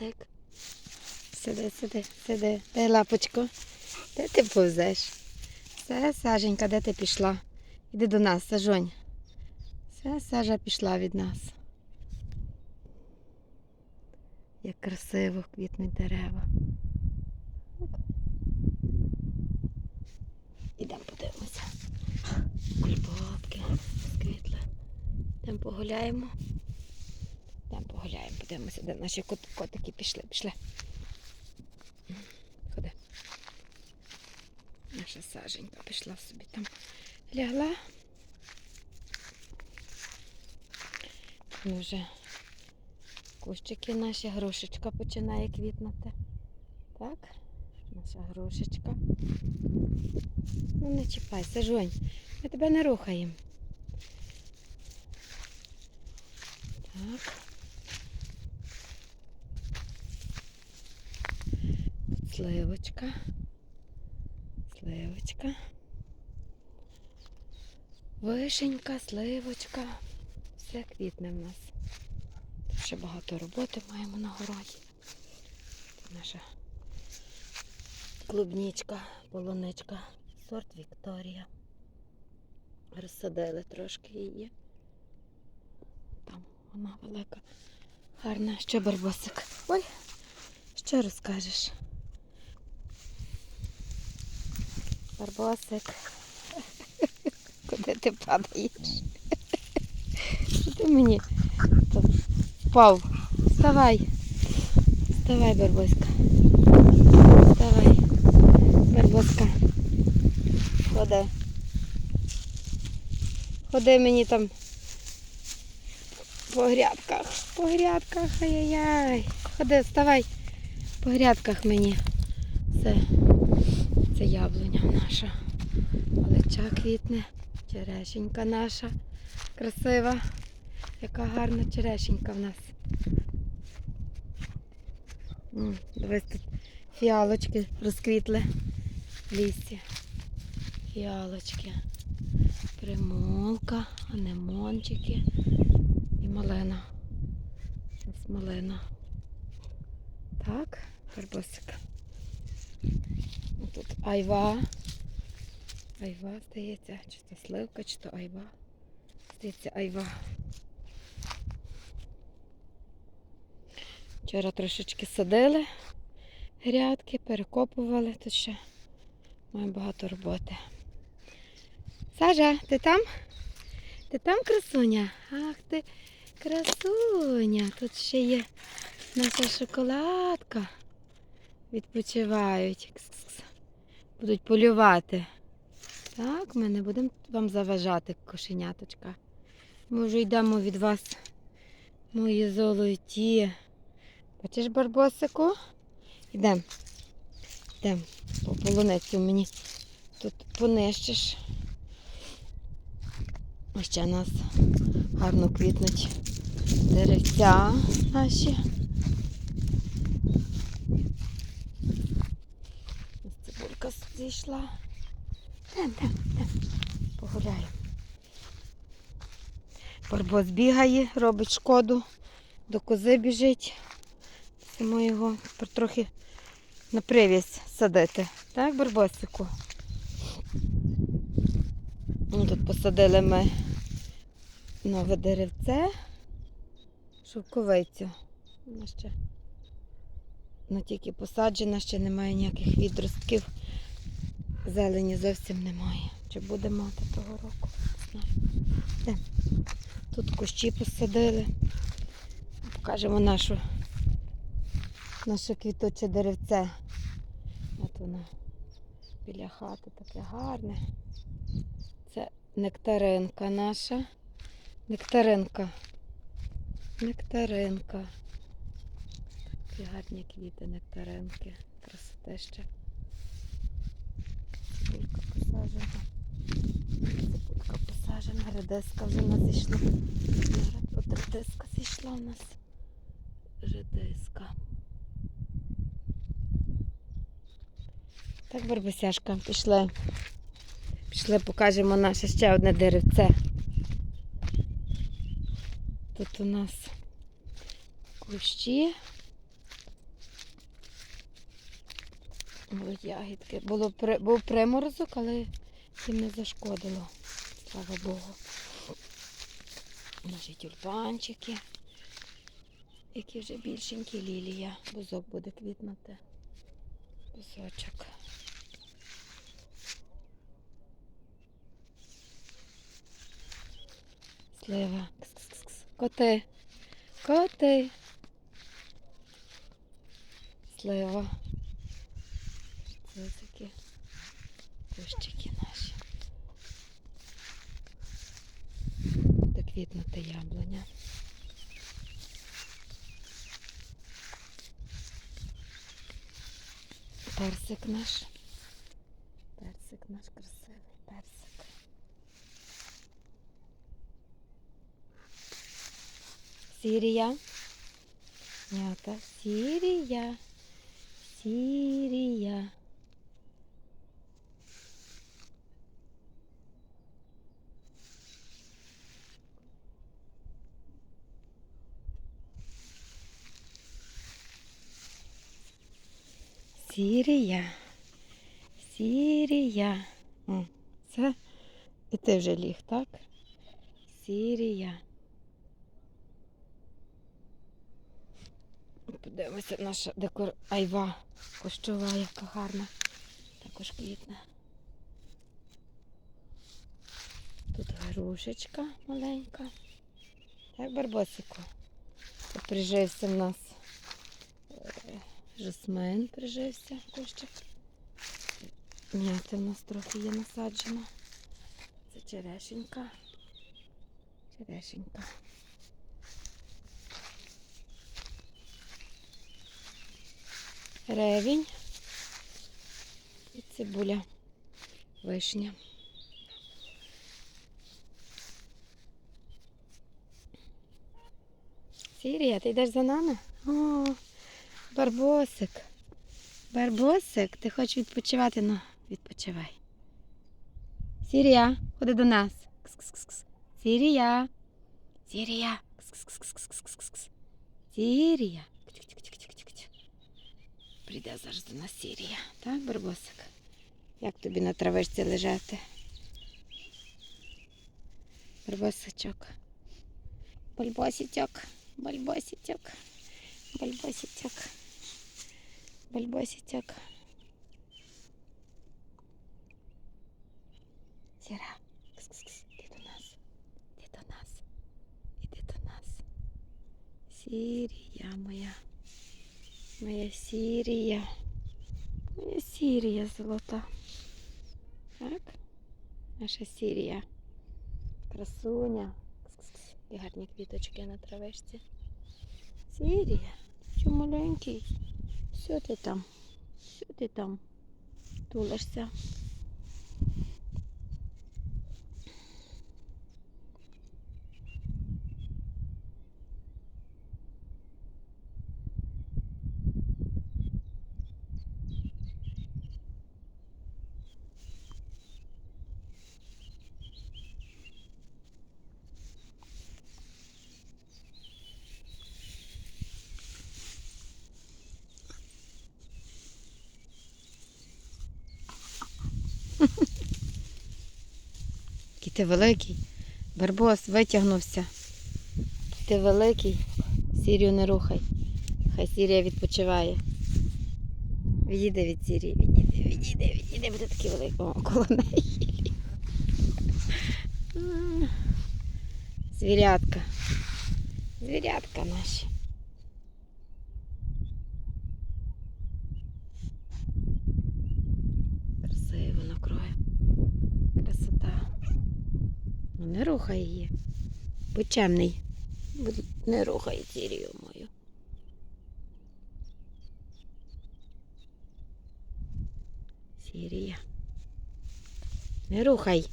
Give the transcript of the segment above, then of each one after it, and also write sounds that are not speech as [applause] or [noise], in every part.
Барбосик. Сиди, сиди, сиди. Дай лапочку. Де ти повзеш? Все, Саженька, де ти пішла? Іди до нас, Сажонь. Все, Сажа пішла від нас. Як красиво квітнуть дерева. Ідемо подивимося. Кульбабки розквітли. Йдемо погуляємо. Погуляємо, подивимося, де наші кот- котики пішли. Пішли. Ходи. Наша саженька пішла собі там. Лягла. Ми вже кущики наші, грушечка починає квітнути. Так, наша грушечка. Ну не чіпайся, Жонь, ми тебе не рухаємо. Так. Сливочка. Сливочка. Вишенька, сливочка. Все квітне в нас. Ще багато роботи маємо на городі. Наша клубнічка, полуничка, сорт Вікторія. Розсадили трошки її. Там вона велика, гарна. Що барбосик? Ой, що розкажеш? Барбосик. Куди ти падаєш? Ти мені тут впав? Вставай. Вставай, Барбоська. Вставай. Барбоска. Ходи. Ходи мені там по грядках. По грядках, ай-яй-яй. Ходи, вставай. По грядках мені. Це, це яблуня наша. Олеча квітне. Черешенька наша. Красива. Яка гарна черешенька в нас. Дивись тут фіалочки розквітли в лісі. Фіалочки. Примулка, анемончики і малина. Малина. Так, карбосик. Тут айва. Айва, здається, чи то сливка, чи то айва. Здається, айва. Вчора трошечки садили грядки, перекопували, тут ще маємо багато роботи. Сажа, ти там? Ти там красуня? Ах ти красуня. Тут ще є наша шоколадка. Відпочивають. Будуть полювати. Так, ми не будемо вам заважати, кошеняточка. Ми вже йдемо від вас, мої золоті. Бачиш, барбосику? Йдемо. Йдемо по полуницю мені тут понищиш. Ще нас гарно квітнуть деревця наші. Ось цибулька зійшла. Там, там, там. Погуляємо. Барбос бігає, робить шкоду, до кози біжить. Мусимо його трохи на привязь садити. Так, Барбосику? Ну, тут посадили ми нове деревце, шовковицю. Вона ще ну, тільки посаджена, ще немає ніяких відростків. Зелені зовсім немає. Чи буде мати того року? Не. Тут кущі посадили. Покажемо нашу, наше квітуче деревце. От воно біля хати таке гарне. Це нектаринка наша. Нектаринка. Нектаринка. Такі гарні квіти, нектаринки. Красотища. Цибулька посаджена. Цибулька Редиска вже в нас зійшла. От редиска зійшла у нас. Редиска. Так, Барбосяшка, пішли. Пішли, покажемо наше ще одне деревце. Тут у нас кущі Будуть ягідки. Було, був приморозок, але їм не зашкодило. Слава Богу. Наші тюльпанчики, які вже більшенькі лілія. Бузок буде квітнути. Бузочок. Слива. Кс-кс-кс. Коти. Коти. Слива. Це такі кущики квітнути яблуня. Персик наш. Персик наш красивий персик. Сірія. Нята. Сірія. Сірія. Сірія. Сірія. О, це і ти вже ліг, так? Сірія. Подивимося, наша декор айва кущова, яка гарна. Також квітне. Тут грушечка маленька. Так, барбосику. Прижився в нас. Жасмин прижився кущик. М'яти в нас трохи є насаджено. Це черешенька. Черешенька. Ревінь. І цибуля. Вишня. Сірія, ти йдеш за нами? О, барбосик. Барбосик, ти хочеш відпочивати? Ну, відпочивай. Сірія, ходи до нас. Кс-кс-кс-кс. Сірія. Сірія. Кс-кс-кс-кс-кс-кс. Сірія. Прийде зараз до нас Сірія. Так, барбосик? Як тобі на травичці лежати? Барбосичок. Бальбосичок. Бальбосичок. Бальбосичок. Бальбосичок. Сіра. Кс-кс-кс. Іди до нас. Іди до нас. Іди до нас. Сірія моя. Моя Сірія. Моя Сірія золота. Так? Наша Сірія. Красуня. І гарні квіточки на травичці. Сірія. Що маленький? Що ти там? Що ти там? Тулишся. Ти великий. Барбос витягнувся. Ти великий. Сірію не рухай. Хай Сірія відпочиває. Відійди від Сірії, відійди, відійди, відійди, бо такий великий. О, коло неї. Звірятка. Звірятка наші. Красиво накроє. Красота. Ну не рухай її. Будь чемний. Будь- Не рухай Сірію мою. Сірія. Не рухай.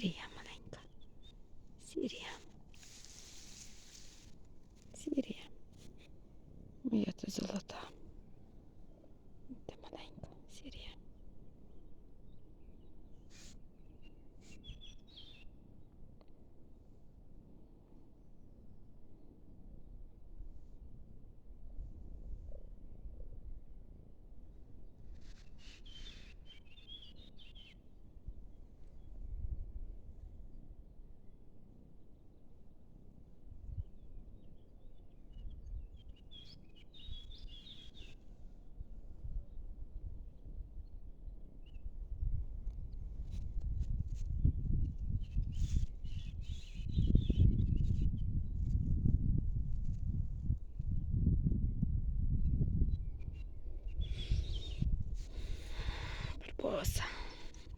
Сірія. Сірія. Сірія маленька. Сірія. Сірія. Моя ти золота. Ти маленька, Сірія. Барбоса.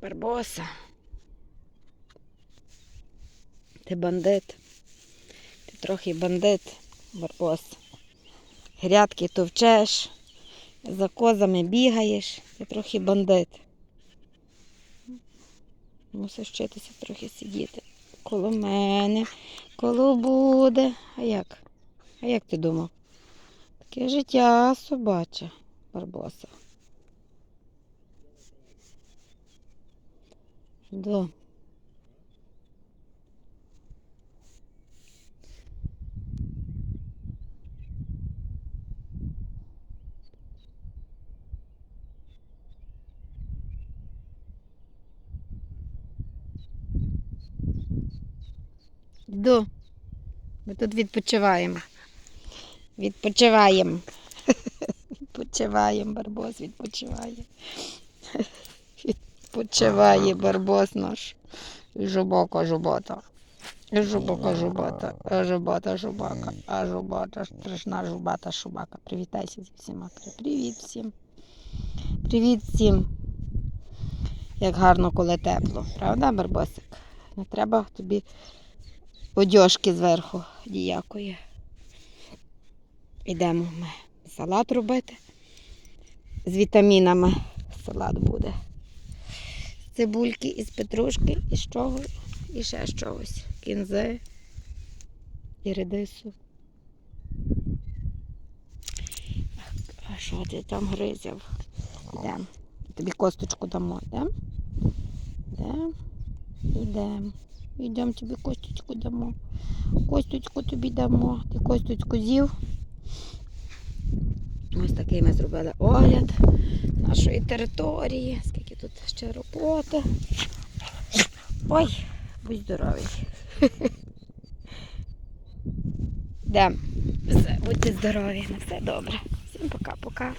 Барбоса. Ти бандит. Ти трохи бандит, Барбос. Грядки товчеш, за козами бігаєш, ти трохи бандит. Мусиш вчитися трохи сидіти. Коло мене, коло буде. А як? А як ти думав? Таке життя собаче, Барбоса. Да. Йду. Ми тут відпочиваємо. Відпочиваємо. [laughs] Відпочиваємо, Барбос, відпочиває. Відпочиває Барбос наш. І жубока, жубота. І жубока, жубота. А жубота, жубака. А жубота, страшна жубата, шубака. Привітайся зі всіма. Привіт всім. Привіт всім. Як гарно, коли тепло. Правда, Барбосик? Не треба тобі одяжки зверху діякої. Йдемо ми салат робити. З вітамінами салат буде. Цибульки, із петрушки, із чого, і ще з чогось. Кінзи і редису. А що ти там гризяв? Йдемо. Тобі косточку дамо, йдемо? Йдемо. Йдемо. Йдемо тобі косточку дамо. Косточку тобі дамо. Ти косточку з'їв. Ось такий ми зробили огляд нашої території. Тут ще робота. Ой, будь здоровий. [laughs] Йдемо. Будьте здорові, на все добре. Всім пока-пока.